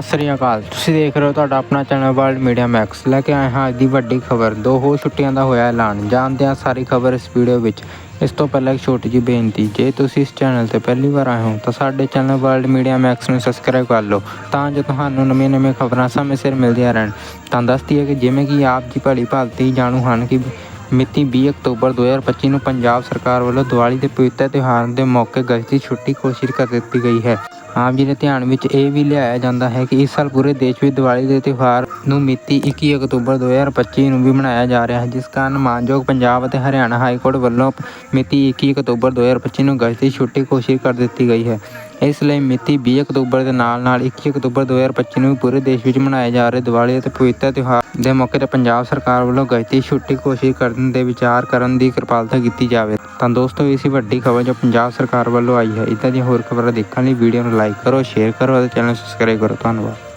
ਸਤਿ ਸ੍ਰੀ ਅਕਾਲ। ਤੁਸੀਂ ਦੇਖ ਰਹੇ ਹੋ ਤੁਹਾਡਾ ਆਪਣਾ ਚੈਨਲ ਵਰਲਡ ਮੀਡੀਆ ਮੈਕਸ। ਲੈ ਕੇ ਆਏ ਹਾਂ ਅੱਜ ਦੀ ਵੱਡੀ ਖਬਰ। ਦੋ ਹੋਰ ਛੁੱਟੀਆਂ ਦਾ ਹੋਇਆ ਐਲਾਨ। ਜਾਣਦੇ ਹਾਂ ਸਾਰੀ ਖਬਰ ਇਸ ਵੀਡੀਓ ਵਿੱਚ। ਇਸ ਤੋਂ ਪਹਿਲਾਂ ਇੱਕ ਛੋਟੀ ਜਿਹੀ ਬੇਨਤੀ, ਜੇ ਤੁਸੀਂ ਇਸ ਚੈਨਲ ਤੇ ਪਹਿਲੀ ਵਾਰ ਆਏ ਹੋ, ਤਾਂ ਸਾਡੇ ਚੈਨਲ ਵਰਲਡ ਮੀਡੀਆ ਮੈਕਸ ਨੂੰ ਸਬਸਕ੍ਰਾਈਬ ਕਰ ਲਓ, ਤਾਂ ਜੋ ਤੁਹਾਨੂੰ ਨਵੀਆਂ-ਨਵੀਆਂ ਖਬਰਾਂ ਸਮੇਂ ਸਿਰ ਮਿਲਦੀਆਂ ਰਹਿਣ। ਤਾਂ ਦੱਸਦੀ ਹੈ ਕਿ ਜਿਵੇਂ ਕਿ ਆਪ ਜੀ ਭਲੀ ਭਾਲਤੀ ਜਾਣੂ ਹਨ ਕਿ ਮਿਤੀ 20 ਅਕਤੂਬਰ 2025 ਨੂੰ ਪੰਜਾਬ ਸਰਕਾਰ ਵੱਲੋਂ ਦੀਵਾਲੀ ਦੇ ਪਵਿੱਤਰ ਤਿਉਹਾਰ ਦੇ ਮੌਕੇ ਗਸ਼ਤੀ ਛੁੱਟੀ ਘੋਸ਼ਿਤ ਕਰ ਦਿੱਤੀ ਗਈ ਹੈ। ਆਪ ਜੀ ਦੇ ਧਿਆਨ ਵਿੱਚ ਇਹ ਵੀ ਲਿਆਇਆ ਜਾਂਦਾ ਹੈ ਕਿ ਇਸ ਸਾਲ ਪੂਰੇ ਦੇਸ਼ ਵਿੱਚ ਦੀਵਾਲੀ ਦੇ ਤਿਉਹਾਰ ਨੂੰ ਮਿਤੀ 21 ਅਕਤੂਬਰ 2025 ਨੂੰ ਵੀ ਮਨਾਇਆ ਜਾ ਰਿਹਾ ਹੈ, ਜਿਸ ਕਾਰਨ ਮਾਨਯੋਗ ਪੰਜਾਬ ਅਤੇ ਹਰਿਆਣਾ ਹਾਈ ਕੋਰਟ ਵੱਲੋਂ ਮਿਤੀ 21 ਅਕਤੂਬਰ 2025 ਨੂੰ ਗਸ਼ਤੀ ਛੁੱਟੀ ਘੋਸ਼ਿਤ ਕਰ ਦਿੱਤੀ ਗਈ ਹੈ। ਇਸ ਲਈ ਮਿਤੀ 20 ਅਕਤੂਬਰ ਦੇ ਨਾਲ ਨਾਲ 21 ਅਕਤੂਬਰ 2025 ਨੂੰ ਪੂਰੇ ਦੇਸ਼ ਵਿੱਚ ਮਨਾਏ ਜਾ ਰਹੇ ਦੀਵਾਲੀ ਅਤੇ ਪਵਿੱਤਰ ਤਿਉਹਾਰ ਦੇ ਮੌਕੇ ਤੇ ਪੰਜਾਬ ਸਰਕਾਰ ਵੱਲੋਂ ਗਸ਼ਤੀ ਛੁੱਟੀ ਘੋਸ਼ਿਤ ਕਰਨ ਦੇ ਵਿਚਾਰ ਕਰਨ ਦੀ ਕਿਰਪਾਲਤਾ ਕੀਤੀ ਜਾਵੇ। ਤਾਂ ਦੋਸਤੋ ਇਸ ਵੱਡੀ ਖਬਰ ਜੋ ਪੰਜਾਬ ਸਰਕਾਰ ਵੱਲੋਂ ਆਈ ਹੈ। ਇਦਾਂ ਦੀਆਂ ਹੋਰ ਖਬਰਾਂ ਦੇਖਣ ਲਈ ਵੀਡੀਓ ਨੂੰ ਲਾਈਕ ਕਰੋ ਸ਼ੇਅਰ ਕਰੋ ਅਤੇ ਚੈਨਲ ਸਬਸਕ੍ਰਾਈਬ ਕਰੋ। ਧੰਨਵਾਦ।